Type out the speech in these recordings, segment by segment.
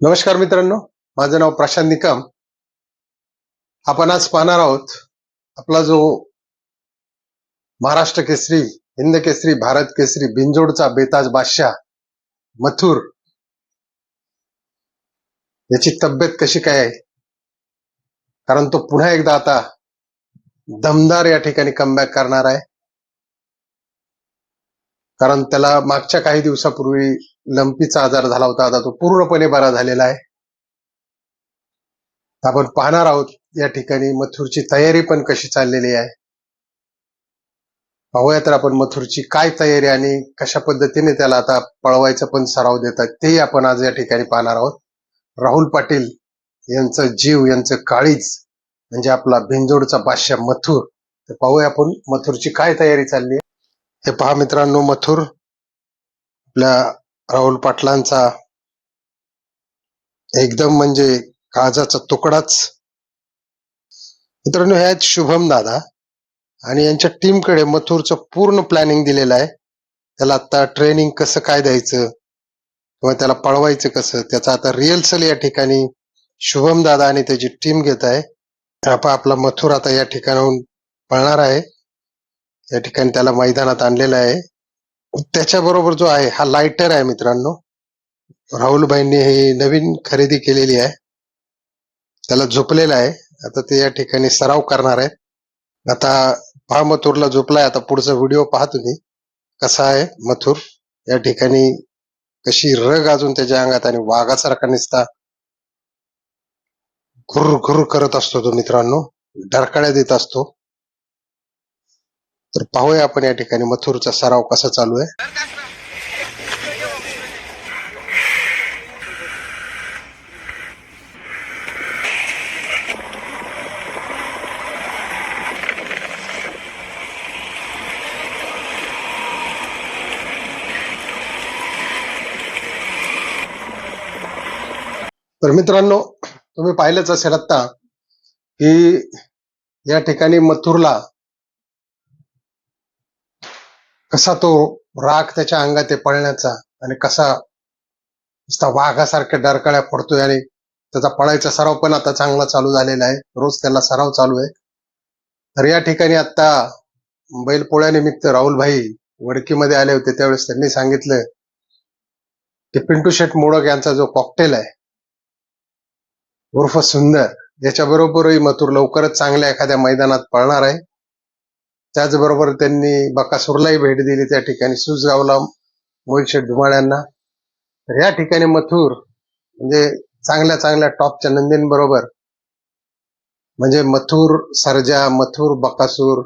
नमस्कार मित्रांनो माझं नाव प्रशांत निकम. आपण आज पाहणार आहोत आपला जो महाराष्ट्र केसरी हिंद केसरी भारत केसरी बिंजोडचा बेताज बादशाह मथुर. याची तब्येत कशी काय आहे? कारण तो पुन्हा एकदा आता दमदार या ठिकाणी कमबॅक करणार आहे. कारण त्याला मागच्या काही दिवसापूर्वी लंपीचा आजार झाला होता. आता तो पूर्णपणे बरा झालेला आहे. आपण पाहणार आहोत या ठिकाणी मथुरची तयारी पण कशी चाललेली आहे. पाहूया तर आपण मथुरची काय तयारी आणि कशा पद्धतीने त्याला आता पळवायचा पण सराव देतात तेही आपण आज या ठिकाणी पाहणार आहोत. राहुल पाटील यांचं जीव यांचं काळीज म्हणजे आपला भिंजोडचा बादशाह मथुर. तर पाहूया आपण मथुरची काय तयारी चालली हे पहा मित्रांनो मथुर आपल्या राहुल पाटलांचा एकदम म्हणजे काळजाचा तुकडाच. मित्रांनो हे आहेत शुभम दादा. आणि यांच्या टीमकडे मथुरचं पूर्ण प्लॅनिंग दिलेलं आहे. त्याला आता ट्रेनिंग कसं काय द्यायचं? किंवा त्याला पळवायचं कसं? त्याचा आता रिहर्सल या ठिकाणी शुभम दादा आणि त्याची टीम घेत आहे. आपण आपला मथुर आता या ठिकाणाहून पळणार आहे. या ठिकाणी त्याला मैदानात आणलेला आहे. त्याच्याबरोबर जो आहे हा लायटर आहे मित्रांनो. राहुलबाईंनी ही नवीन खरेदी केलेली आहे. त्याला झोपलेला आहे. आता ते या ठिकाणी सराव करणार आहे आता पहा मथुरला झोपलाय. आता पुढचा व्हिडिओ पहा तुम्ही कसा आहे मथुर? या ठिकाणी कशी रग अजून त्याच्या अंगात आणि वाघासारखा निसता घुर घुर करत असतो तो मित्रांनो. डरकाळ्या देत असतो. तर पाहूया आपण या ठिकाणी मथुरचा सराव कसा चालू आहे. तर मित्रांनो तुम्ही पाहिलंच असेल आता की या ठिकाणी मथुरला कसा तो राग त्याच्या अंगात पळण्याचा आणि कसा नुसता वाघासारख्या डरकळ्या पडतोय आणि त्याचा पळायचा सराव पण आता चांगला चालू झालेला आहे. रोज त्याला सराव चालू आहे. तर या ठिकाणी आता बैलपोळ्यानिमित्त राहुलभाई वडकीमध्ये आले होते. त्यावेळेस त्यांनी सांगितलं की पिंटू शेठ मोडक यांचा जो कॉकटेल आहे उर्फ सुंदर. याच्याबरोबरही मथुर लवकरच चांगल्या एखाद्या मैदानात पळणार आहे. त्याचबरोबर त्यांनी बकासूरलाही भेट दिली त्या ठिकाणी. सुजगावला मोहित धुमाळ्यांना. तर या ठिकाणी मथुर म्हणजे चांगल्या चांगल्या टॉपच्या नंदींबरोबर म्हणजे मथुर सरजा मथुर बकासूर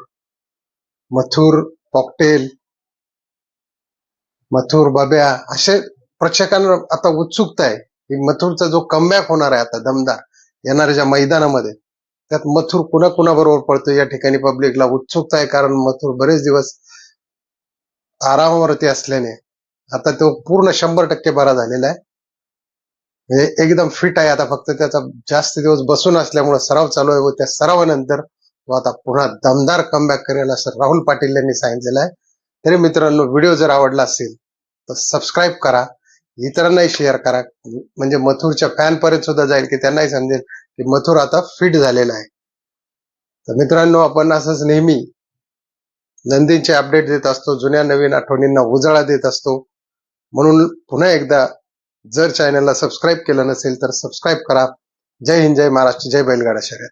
मथुर कॉकटेल मथुर बब्या असे प्रेक्षकांना आता उत्सुकता आहे. मथुरचा जो कमबॅक होणार आहे आता दमदार येणाऱ्या मैदानामध्ये त्यात मथुर कुणा कुणाबरोबर पळतो या ठिकाणी पब्लिकला उत्सुकता आहे कारण मथुर बरेच दिवस आरामावरती असल्याने आता तो पूर्ण शंभर टक्के बरा झालेला आहे. म्हणजे एकदम फिट आहे आता फक्त त्याचा जास्त दिवस बसून असल्यामुळे सराव चालू आहे व त्या सरावानंतर तो आता पुन्हा दमदार कमबॅक करेल असं राहुल पाटील यांनी सांगितलेलं आहे. तरी मित्रांनो व्हिडिओ जर आवडला असेल तर सबस्क्राईब करा. इतरांनाही शेअर करा. म्हणजे मथुरच्या फॅन पर्यंत सुद्धा जाईल की त्यांनाही समजेल की मथुर आता फिट झालेला आहे. तर मित्रांनो आपण असंच नेहमी नंदींचे अपडेट देत असतो जुन्या नवीन आठवणींना उजाळा देत असतो. म्हणून पुन्हा एकदा जर चॅनलला सबस्क्राईब केलं नसेल तर सबस्क्राईब करा. जय हिंद जय महाराष्ट्र जय बैलगाडा शर्यत.